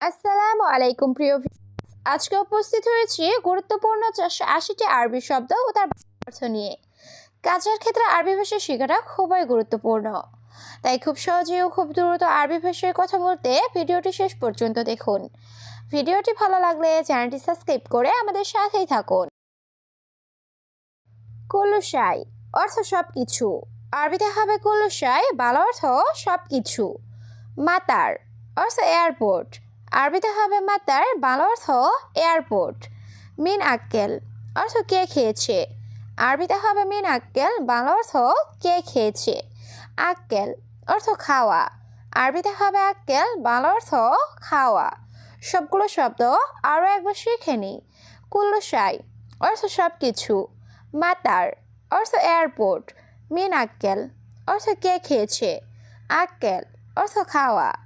আসসালামু আলাইকুম, প্রিয়। আজকে উপস্থিত হয়েছি গুরুত্বপূর্ণ চারশো আশিটি আরবি শব্দ ও তার অর্থ নিয়ে। কাজের ক্ষেত্রে আরবি ভাষা শেখাটা খুবই গুরুত্বপূর্ণ। তাই খুব সহজে ও খুব দ্রুত আরবি ভাষায় কথা বলতে ভিডিওটি শেষ পর্যন্ত দেখুন। ভিডিওটি ভালো লাগলে চ্যানেলটি সাবস্ক্রাইব করে আমাদের সাথেই থাকুন। কুলুসাই অর্থ সব কিছু আরবিতে হবে কুলুসাই বাংলা অর্থ সব কিছু মাতার অর্থ এয়ারপোর্ট আরবিতে হবে মাতার বাংলা অর্থ এয়ারপোর্ট। মিন আক্কেল অর্থ কে খেয়েছে? আরবিতে হবে মিন আক্কেল বাংলা অর্থ কে খেয়েছে? আক্কেল অর্থ খাওয়া। আরবিতে হবে আক্কেল বাংলা অর্থ খাওয়া। সবগুলো শব্দ আরও একবার শিখে নিই কুল্লুসাই অর্থ সব কিছু মাতার অর্থ এয়ারপোর্ট। মিন আক্কেল অর্থ কে খেয়েছে? আক্কেল অর্থ খাওয়া।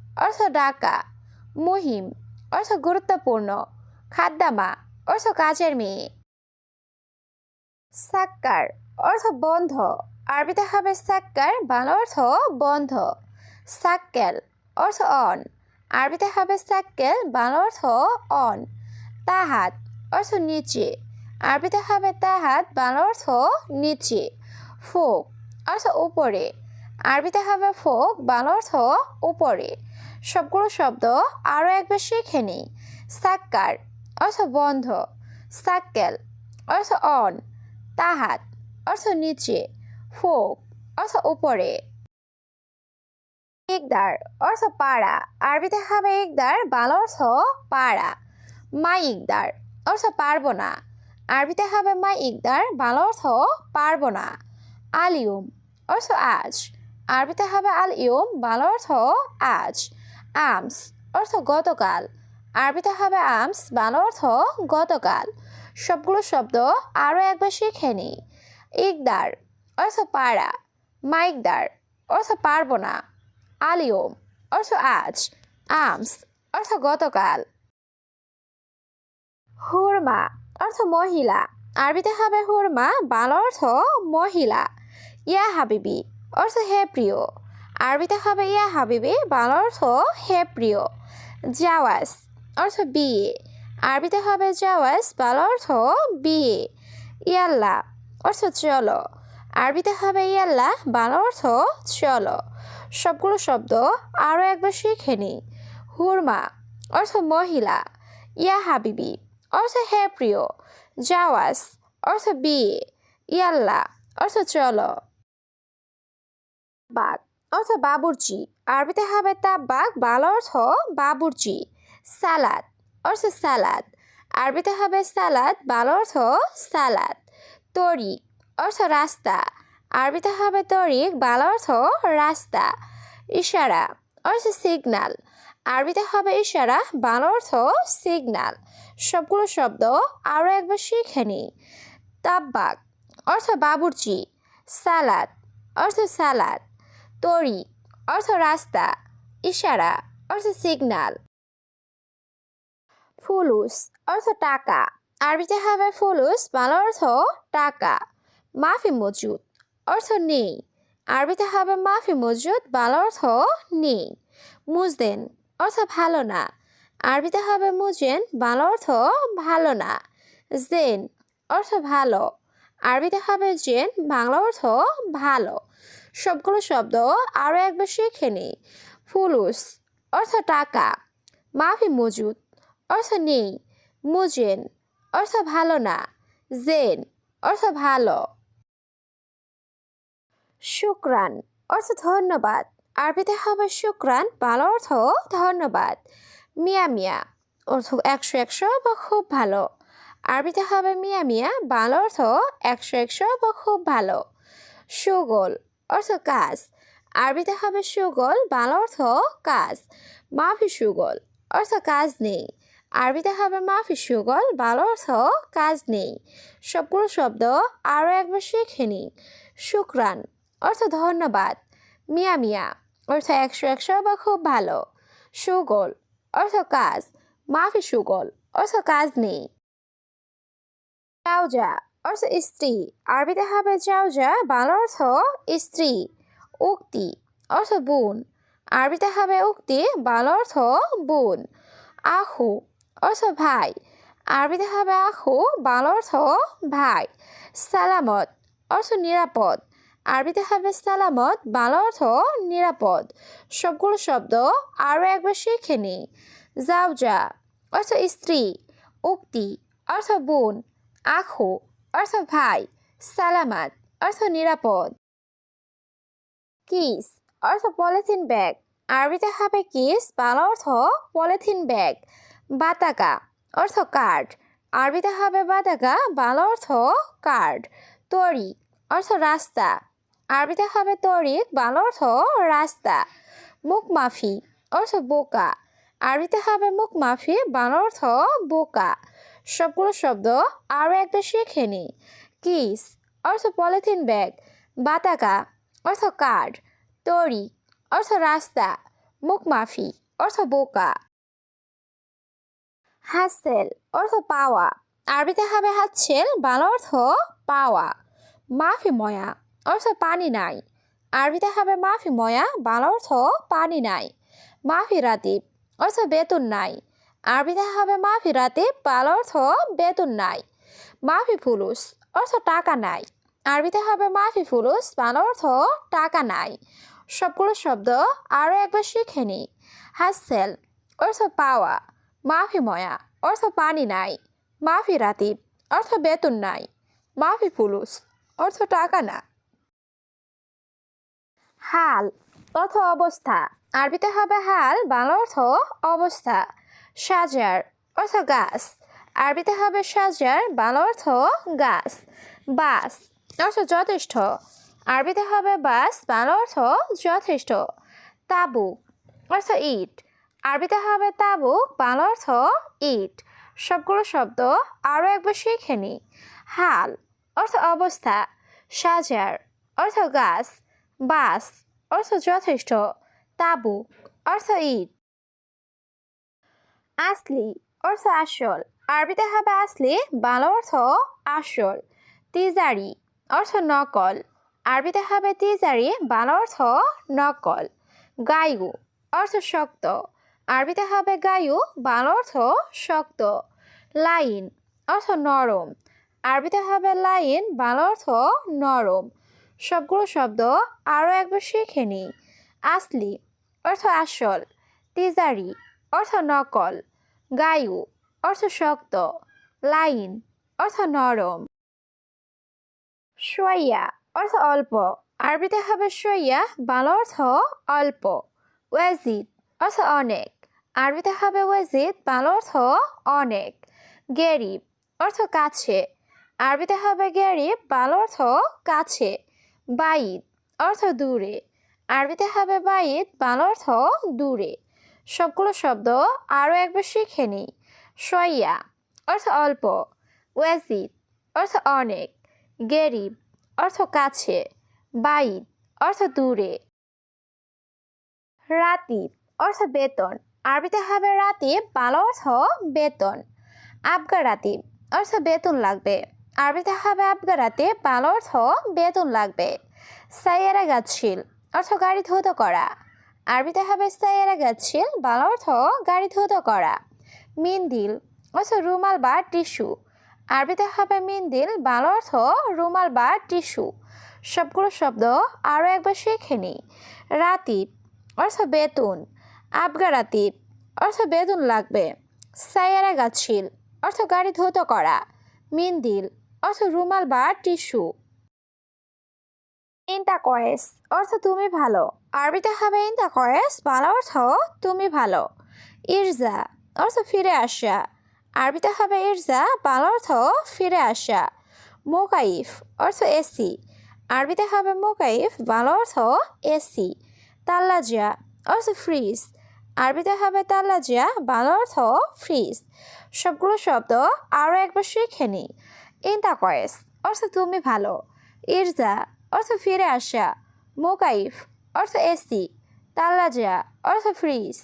অর্থ ডাকা, মুহিম, অর্থ গুরুত্বপূর্ণ খাদ্দামা অর্থ কাজের মেয়ে। সাক্কার, অর্থ বন্ধ, আরবিতে হবে সাক্কার, বাংলা অর্থ বন্ধ। সাক্কেল, অর্থ অন, আরবিতে হবে সাক্কেল, বাংলা অর্থ অন। তাহাত, অর্থ নিচে, আরবিতে হবে তাহাত, বাংলা অর্থ নিচে। ফোক, অর্থ উপরে, আরবিতে হবে ফোক, বাংলা অর্থ উপরে। সবগুলো শব্দ আরও একবার শিখে নিই। সাক্কার, অর্থ বন্ধ। সাক্কেল, অর্থ অন। তাহাত, অর্থ নিচে। ফোক, অর্থ উপরে। ইকদার অর্থ পাড়া। আরবিতে হবে ইকদার বাংলা অর্থ পাড়া। মা ইকদার অর্থ পারব না আরবিতে হবে মা ইকদার বাংলা অর্থ পারব না আলিউম অর্থ আজ। আরবিতে হবে আল ইউম বাংলা অর্থ আজ। আমস অর্থ গতকাল। আরবিতে হবে আমস বাংলা অর্থ গতকাল। সবগুলো শব্দ আরও একবার শিখে নিই। ইকদার, অর্থ পাড়া। মাইকদার, অর্থ পারব না। আলিয়ম, অর্থ আজ। আমস অর্থ গতকাল। হুরমা, অর্থ মহিলা। আরবিতে হবে হুরমা, বাংলা অর্থ মহিলা। ইয়া হাবিবি, অর্থ হে প্রিয়। আরবিতে হবে ইয়া হাবিবি বাংলা অর্থ হে প্রিয়, জাওয়াজ, অর্থ বিয়ে। আরবিতে হবে জাওয়াজ বাংলা অর্থ বিয়ে, ইয়াল্লা, অর্থ চলো। আরবিতে হবে ইয়াল্লা বাংলা অর্থ চলো। সবগুলো শব্দ আরও একবার শিখে নিই। হুরমা, অর্থ মহিলা। ইয়া হাবিবি, অর্থ হে প্রিয়। জাওয়াজ, অর্থ বিয়ে। ইয়াল্লা, অর্থ চলো। বাঘ অর্থ বাবুর্চি। আরবিতে হবে তাব্বাক বাংলা অর্থ বাবুর্চি। সালাদ, অর্থ সালাদ। আরবিতে হবে সালাদ, বাংলা অর্থ সালাদ। তরিক, অর্থ রাস্তা। আরবিতে হবে তরিক, বাল অর্থ রাস্তা। ইশারা, অর্থ সিগনাল। আরবিতে হবে ইশারা, বাংলা অর্থ সিগনাল। সবগুলো শব্দ আরও একবার শিখে নিই। তাব্বাক, অর্থ বাবুর্চি। সালাদ, অর্থ সালাদ। তরিক অর্থ রাস্তা, ইশারা, অর্থ সিগনাল ফুলুস, অর্থ টাকা। আরবিতে হবে ফুলুস, বাংলা অর্থ টাকা। মাফি মজুদ, অর্থ নেই। আরবিতে হবে মাফি মজুদ, বাংলা অর্থ নেই। মুজদেন, অর্থ ভালো না। আরবিতে হবে মুজেন, বাংলা অর্থ ভালো না। জেন, অর্থ ভালো। আরবিতে হবে জেন, বাংলা অর্থ ভালো। সবগুলো শব্দ আরও একবার শিখে নিই। ফুলুস, অর্থ টাকা। মাফি মজুদ, অর্থ নেই। মুজেন, অর্থ ভালো না। জেন, অর্থ ভালো। শুক্রান, অর্থ ধন্যবাদ। আরবিতে হবে শুক্রান, ভালো অর্থ ধন্যবাদ। মিয়া মিয়া, অর্থ একশো একশো বা খুব ভালো। আরবিতে হবে মিয়া মিয়া বাংলা অর্থ একশো একশো বা খুব ভালো। সুগোল অর্থ কাজ। আরবিতে হবে সুগল, বাংলা অর্থ কাজ। মাফি সুগল, অর্থ কাজ নেই। আরবিতে হবে মাফি সুগল, বাংলা অর্থ কাজ নেই। সবগুলো শব্দ আরও একবার শিখে নিই। শুক্রান, অর্থ ধন্যবাদ। মিয়া মিয়া, অর্থ একশো একশো বা খুব ভালো। সুগল, অর্থ কাজ। মাফি সুগল, অর্থ কাজ নেই। জাউজা অর্থ স্ত্রী। আরবিতে হবে জাউজা বাংলা অর্থ স্ত্রী। উক্তি, অর্থ বোন। আরবিতে হবে উক্তি বাংলা অর্থ বোন। আহু, অর্থ ভাই। আরবিতে হবে আহু বাংলা অর্থ ভাই। সালামত, অর্থ নিরাপদ। আরবিতে হবে সালামত বাংলা অর্থ নিরাপদ। সবগুলো শব্দ আরও একবার শিখে নিই জাউজা অর্থ স্ত্রী। উক্তি, অর্থ বোন। আখু অর্থ ভাই, সালামাত, অর্থ নিরাপদ। কিস, অর্থ পলিথিন ব্যাগ। আরবিতে হবে কিস, বাংলা অর্থ পলিথিন ব্যাগ। বাতাকা অর্থ কার্ড। আরবিতে হবে বাতাকা বাংলা অর্থ কার্ড। তরি, অর্থ রাস্তা। আরবিতে হবে তরিক বাংলা অর্থ রাস্তা। মুখ মাফি, অর্থ বোকা। আরবিতে হবে মুখ মাফি, বাংলা অর্থ বোকা। সবগুলো শব্দ আরও একবার শিখে নিই। কিস, অর্থ পলিথিন ব্যাগ, বাতাকা, অর্থ কার্ড, তরি, অর্থ রাস্তা, মুখ মাফি, অর্থ বোকা। হাসেল, অর্থ পাওয়া, আরবিতে হবে হাতছেল, বাংলা অর্থ পাওয়া। মাফি ময়া, অর্থ পানি নাই, আরবিতে হবে মাফি ময়া, বাংলা অর্থ পানি নাই। মাফি রাতিব, অর্থ বেতন নাই আরবিতে হবে মাফি রাতিব বাংলা অর্থ বেতন নাই। মাফি ফুলুস অর্থ টাকা নাই। আরবিতে হবে মাফি ফুলুস বাংলা অর্থ টাকা নাই। সবগুলো শব্দ আরও একবার শিখে নিই হাসেল অর্থ পাওয়া। মাফি ময়া অর্থ পানি নাই। মাফি রাতিব অর্থ বেতন নাই। মাফি ফুলুস অর্থ টাকা না। হাল অর্থ অবস্থা। আরবিতে হবে হাল বাংলা অর্থ অবস্থা। সাজার অর্থ গাছ। আরবিতে হবে সাজার, বাংলা অর্থ গাছ। বাস, অর্থ যথেষ্ট। আরবিতে হবে বাস, বাংলা অর্থ যথেষ্ট। তাবু, অর্থ ইট। আরবিতে হবে তাবুক বাংলা অর্থ ইট। সবগুলো শব্দ আরও একবার শিখে নিই হাল, অর্থ অবস্থা। সাজার, অর্থ গাছ। বাস, অর্থ যথেষ্ট। তাবু, অর্থ ইট। আসলি অর্থ আসল। আরবিতে হবে আসলি, বাংলা অর্থ আসল। তিজারি, অর্থ নকল। আরবিতে হবে তিজারি, বাংলা অর্থ নকল। গায়ু, অর্থ শক্ত। আরবিতে হবে গায়ু, বাংলা অর্থ শক্ত। লাইন, অর্থ নরম। আরবিতে হবে লাইন, বাংলা অর্থ নরম। সবগুলো শব্দ আরও একবার শিখে নিই আসলি, অর্থ আসল। তিজারি, অর্থ নকল। গায়ু, অর্থ শক্ত। লাইন, অর্থ নরম। সইয়া অর্থ অল্প। আরবিতে হবে সইয়া বাংলা অর্থ অল্প। ওয়াজিদ, অর্থ অনেক। আরবিতে হবে ওয়াজিদ, বাংলা অর্থ অনেক। গেরিব, অর্থ কাছে। আরবিতে হবে গেরিব, বাংলা অর্থ কাছে। বাইদ, অর্থ দূরে। আরবিতে হবে বাইদ, বাংলা অর্থ দূরে। সবগুলো শব্দ আরও একবার শিখে নিই। সইয়া অর্থ অল্প। ওয়াজিদ, অর্থ অনেক। গেরিব, অর্থ কাছে। বাইদ, অর্থ দূরে। রাতিব, অর্থ বেতন। আরবিতে হবে রাতিব, বাংলা অর্থ বেতন। আবগা রাতিব, অর্থ বেতন লাগবে। আরবিতে হবে আবগা রাতিব, বাংলা অর্থ বেতন লাগবে। সাইয়ারা গাছিল, অর্থ গাড়ি ধৌত করা। আরবিতে হবে সাইয়ারা গাছিল, বাংলা অর্থ গাড়ি ধৌত করা। মিন্দিল অর্থ রুমাল বা টিস্যু। আরবিতে হবে মিন্দিল, বাংলা অর্থ রুমাল বা টিস্যু। সবগুলো শব্দ আরও একবার শিখে নিই। রাতিব, অর্থ বেতন। আবগা রাতিব, অর্থ বেতন লাগবে। সাইয়ারা গাছিল, অর্থ গাড়ি ধৌত করা। মিন্দিল, অর্থ রুমাল বা টিস্যু। ইন্টা কয়েস, অর্থ তুমি ভালো। আরবিতে হবে ইন্টা কয়েস বাংলা অর্থ তুমি ভালো। ইরজা, অর্থ ফিরে আসা। আরবিতে হবে ইরজা, বাংলা অর্থ ফিরে আসা। মোকাইফ, অর্থ এসি। আরবিতে হবে মোকাইফ, বাংলা অর্থ এসি। তাল্লাজিয়া, অর্থ ফ্রিজ। আরবিতে হবে তাল্লাজিয়া, বাংলা অর্থ ফ্রিজ। সবগুলো শব্দ আরও একবার শিখে নিই ইন্তাকয়েস অর্থ তুমি ভালো। ইরজা, অর্থ ফিরে আসা। মোকাইফ অর্থ এসি তাল্লাজিয়া অর্থ ফ্রিজ।